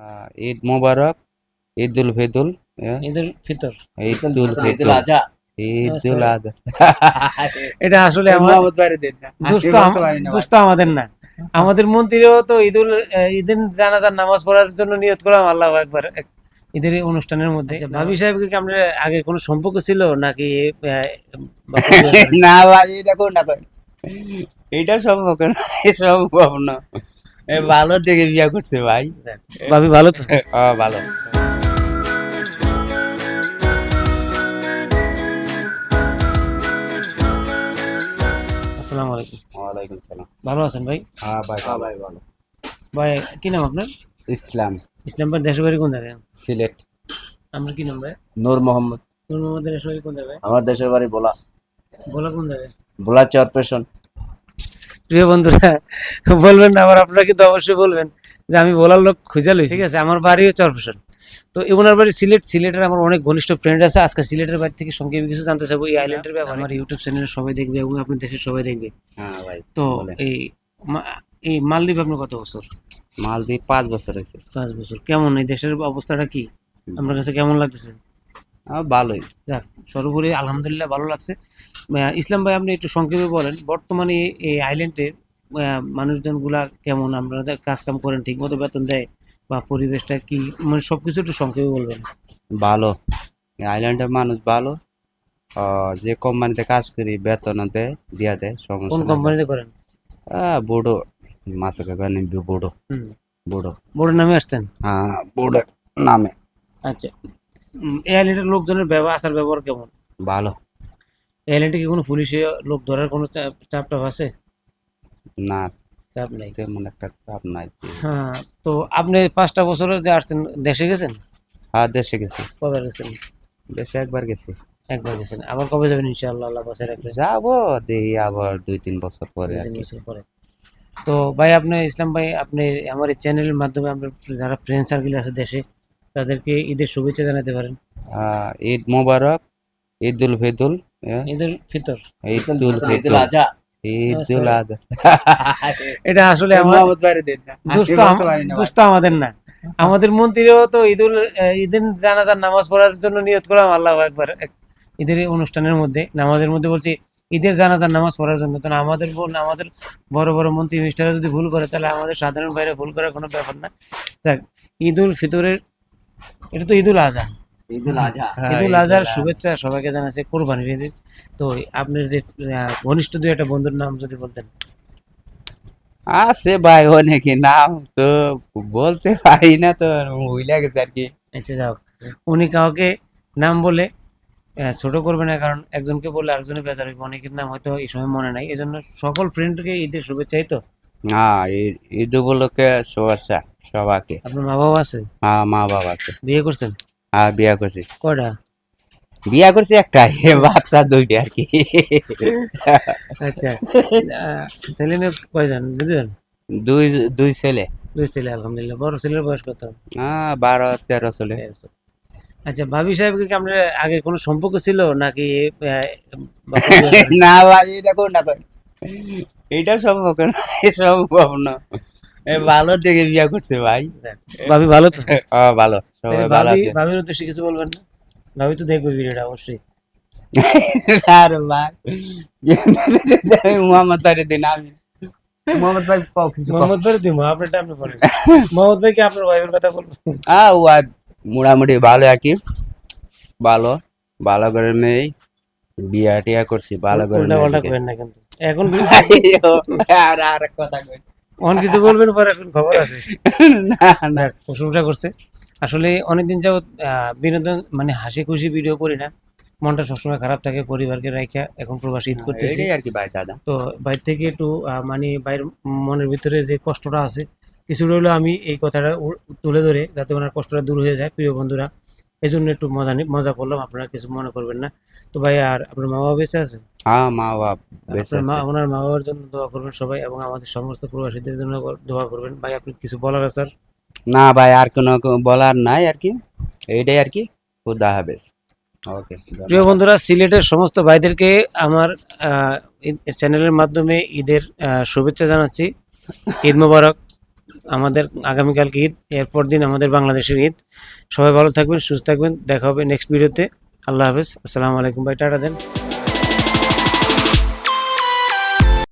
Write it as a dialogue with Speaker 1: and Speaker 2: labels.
Speaker 1: আহ, ঈদ মোবারক ঈদুল ফিদুল হ্যাঁ,
Speaker 2: ঈদুল ফিতর।
Speaker 1: ঈদুল ফিদুল ঈদুল. আজহা।
Speaker 2: এটা আসলে দুষ্ট আমাদের না। আমাদের মন্ত্রীও তো ঈদুল ঈদের জানাজার নামাজ পড়ার জন্য নিয়ত করলাম আল্লাহ একবার ঈদের অনুষ্ঠানের মধ্যে। ভাবি সাহেবকে কি আপনার আগে কোনো সম্পর্ক ছিল নাকি?
Speaker 1: না ভাই এটা কোন না এটা সম্ভব না সম্ভব না। ভালো দেখে বিয়া করছে ভাই।
Speaker 2: ভাবি ভালো তো?
Speaker 1: হ্যাঁ ভালো।
Speaker 2: আসসালামু আলাইকুম।
Speaker 1: ওয়ালাইকুম সালাম।
Speaker 2: ভালো আছেন ভাই?
Speaker 1: হ্যাঁ ভাই ভাই ভালো।
Speaker 2: ভাই কি নাম আপনার?
Speaker 1: ইসলাম।
Speaker 2: ইসলাম ভাই দেশের বাড়ি কোন জায়গায়?
Speaker 1: সিলেট।
Speaker 2: আমরা কি নাম ভাই?
Speaker 3: নূর মোহাম্মদ।
Speaker 2: নূর মোহাম্মদের দেশের বাড়ি কোন জায়গায়?
Speaker 3: আমার দেশের বাড়ি বলা।
Speaker 2: বলা কোন জায়গায়?
Speaker 3: ভোলা চরপেশন
Speaker 2: প্রিয় বন্ধুরা বলবেন না আবার আপনারা কিন্তু অবশ্যই বলবেন যে আমি বলার লোক খুঁজে লই ঠিক আছে আমার বাড়িও চরফেশন তো ওনার বাড়ি সিলেট সিলেটের আমার অনেক ঘনিষ্ঠ ফ্রেন্ড আছে। আজকে সিলেটের বাড়ি থেকে সংক্ষেপে কিছু জানতে চাইব এই আইল্যান্ডের ব্যাপারে। আমার ইউটিউব চ্যানেলে সবাই দেখবে এবং আপনার দেশের সবাই দেখবে।
Speaker 1: হ্যাঁ ভাই
Speaker 2: তো এই এই মালদ্বীপ আপনার কত বছর?
Speaker 1: মালদ্বীপ পাঁচ বছর হয়েছে।
Speaker 2: পাঁচ বছর। কেমন? এই দেশের অবস্থাটা কি? আপনার কাছে কেমন লাগতেছে?
Speaker 1: ভালোই।
Speaker 2: যাক সর্বোপরি আলহামদুলিল্লাহ ভালো লাগছে। ইসলাম ভাই আপনি একটু সংক্ষেপে বলেন বর্তমানে এই- আইল্যান্ডের মানুষজনগুলা কেমন? আপনাদের কাজ কাম করেন ঠিক মতো বেতন দেয় বা পরিবেশটা কি? মানে সবকিছু একটু সংক্ষেপে বলবেন।
Speaker 1: ভালো। আইল্যান্ডের মানুষ ভালো। যে কোম্পানিতে কাজ করি বেতন দেয় দিয়া দেয়
Speaker 2: কোন
Speaker 1: সমস্যা।
Speaker 2: কোম্পানিতে করেন?
Speaker 1: বুড়ো। মাসে বুড়ো।
Speaker 2: হুম।
Speaker 1: বুড়ো।
Speaker 2: বোর্ডের নামে আসছেন?
Speaker 1: হ্যাঁ বুড়ো নামে।
Speaker 2: আচ্ছা। উম, এই লোকজনের ব্যবহার আচার ব্যবহার কেমন?
Speaker 1: ভালো।
Speaker 2: আইল্যান্ডে কি কোনো পুলিশে লোক ধরার কোনো চাপ টাপ আছে?
Speaker 1: না।
Speaker 2: চাপ নাই?
Speaker 1: তেমন একটা চাপ নাই।
Speaker 2: হ্যাঁ তো আপনি পাঁচটা বছরে যে আসছেন দেশে গেছেন?
Speaker 1: হ্যাঁ দেশে গেছি।
Speaker 2: কবে গেছেন?
Speaker 1: দেশে একবার গেছি।
Speaker 2: একবার গেছেন। আবার কবে যাবেন ইনশাআল্লাহ আল্লাহ বাসায় রাখলে
Speaker 1: যাব দেখি আবার দুই তিন বছর পরে আর কি।
Speaker 2: বছর পরে। তো ভাই আপনি ইসলাম ভাই আপনি আমার এই চ্যানেলের মাধ্যমে আপনার যারা ফ্রেন্ড সার্কেল আছে দেশে তাদেরকে ঈদের শুভেচ্ছা জানাতে পারেন।
Speaker 1: আহ, ঈদ মোবারক ঈদুল ফিদুল হ্যাঁ,
Speaker 2: ঈদুল ফিতর।
Speaker 1: ঈদুল
Speaker 3: আজহা।
Speaker 1: ঈদুল আজহা।
Speaker 2: এটা আসলে আমাদের না। আমাদের মন্ত্রীও তো ঈদুল ঈদের জানাজার নামাজ পড়ার জন্য নিয়ত করলাম আল্লাহ একবার এক- ঈদের অনুষ্ঠানের মধ্যে নামাজের মধ্যে বলছি ঈদের জানাজার নামাজ পড়ার জন্য। তো আমাদের বোন আমাদের বড় বড় মন্ত্রী মিনিস্টাররা যদি ভুল করে তাহলে আমাদের সাধারণ বাইরে ভুল করার কোনো ব্যাপার না। যাক ঈদুল ফিতরের এটা তো ঈদুল আজহা
Speaker 3: ঈদুল আজহা
Speaker 1: হ্যাঁ,
Speaker 2: ঈদুল আজহার শুভেচ্ছা সবাইকে জানাচ্ছে কোরবানির ঈদের তো আপনার যে ঘনিষ্ঠ দুই একটা বন্ধুর নাম যদি বলতেন।
Speaker 1: আছে ভাই অনেকে নাম তো বলতে পারি না তো ভুলে গেছে আর কি।
Speaker 2: আচ্ছা যাও উনি কাউকে নাম বলে ছোট করবে না কারণ একজনকে বললে আরেকজনের বেজার হইবে অনেকের নাম হয়তো এই সময় মনে নাই। এই জন্য সকল ফ্রেন্ডকে ঈদের শুভেচ্ছাই তো।
Speaker 1: হ্যাঁ ঈদ- উপলক্ষে শুভেচ্ছা সবাইকে।
Speaker 2: আপনার মা বাবা আছে?
Speaker 1: হ্যাঁ মা বাবাকে
Speaker 2: বিয়ে করছেন?
Speaker 1: হ্যাঁ বিয়া করছি।
Speaker 2: কয়টা?
Speaker 1: বিয়া করছি একটাই বাচ্চা দুইটা আর কি।
Speaker 2: আচ্ছা ছেলে মেয়ে কয়জন? বুঝলেন
Speaker 1: দুই দুই ছেলে।
Speaker 2: দুই ছেলে আলহামদুলিল্লাহ। বড় ছেলের বয়স কত?
Speaker 1: হ্যাঁ বারো তেরো ছেলে।
Speaker 2: আচ্ছা ভাবি সাহেবকে কি আপনার আগে কোনো সম্পর্ক ছিল নাকি?
Speaker 1: না ভাই এটা কোন না এটা সম্ভব না সম্ভব না। ভালো দেখে বিয়া করছে ভাই।
Speaker 2: ভাবি ভালো তো?
Speaker 1: হ্যাঁ ভালো। সবাই ভালো আছে।
Speaker 2: ভাবির উদ্দেশ্যে কিছু বলবেন না? ভাবি তো দেখবে ভিডিওটা অবশ্যই।
Speaker 1: আর ভাই। মোহাম্মদ বাড়ি দিন আমি মোহাম্মদ ভাই পাও কিছু কও।
Speaker 2: মোহাম্মদ ভাই দিব আপনারটা আপনি বলেন। মোহাম্মদ ভাই কি আপনার ওয়াইফের কথা বলবেন
Speaker 1: হ্যাঁ ও আর মোটামুটি ভালো আর কি ভালো ভালো করে মেয়ে। বিয়া টিয়া করছি ভালো করে
Speaker 2: উল্টা পাল্টা করেন না কিন্তু। এখন
Speaker 1: আর আর কথা কই।
Speaker 2: অন কিছু বলবেন পরে এখন খবর আছে?
Speaker 1: না না।
Speaker 2: প্রশংসা করছে। আসলে অনেকদিন আহ, বিনোদন মানে হাসি খুশি ভিডিও করি না। মনটা সবসময় খারাপ থাকে পরিবারকে রাখা এখন প্রবাসী ঈদ করতেছি।
Speaker 1: আর কি ভাই দাদা।
Speaker 2: তো বাইরে থেকে একটু মানে বাইরের মনের ভিতরে যে কষ্টটা আছে কিছুটা হলেও আমি এই কথাটা তুলে ধরে যাতে ওনার কষ্টটা দূর হয়ে যায় প্রিয় বন্ধুরা। এই জন্য একটু মজা নি- মজা করলাম। আপনারা কিছু মনে করবেন না। তো ভাই আর আপনার মা বাবা বেঁচে আছে?
Speaker 1: হ্যাঁ মা বাপ বেঁচে
Speaker 2: আপনার মা। ওনার মা বাবার জন্য দোয়া করবেন সবাই এবং আমাদের সমস্ত প্রবাসীদের জন্য দোয়া করবেন। ভাই আপনি কিছু বলার আছে স্যার
Speaker 1: না ভাই আর কোনো বলার নাই আর কি। এইটাই আর কি। খুদা হাফেজ। ওকে
Speaker 2: প্রিয় বন্ধুরা সিলেটের সমস্ত ভাইদেরকে আমার চ্যানেলের মাধ্যমে ঈদের শুভেচ্ছা জানাচ্ছি। ঈদ মোবারক। আমাদের আগামীকালকে ঈদ, এরপর দিন আমাদের বাংলাদেশের ঈদ। সবাই ভালো থাকবেন, সুস্থ থাকবেন। দেখা হবে নেক্সট ভিডিওতে আল্লাহ হাফেজ। আসসালামু আলাইকুম ভাই, টাটা দেন।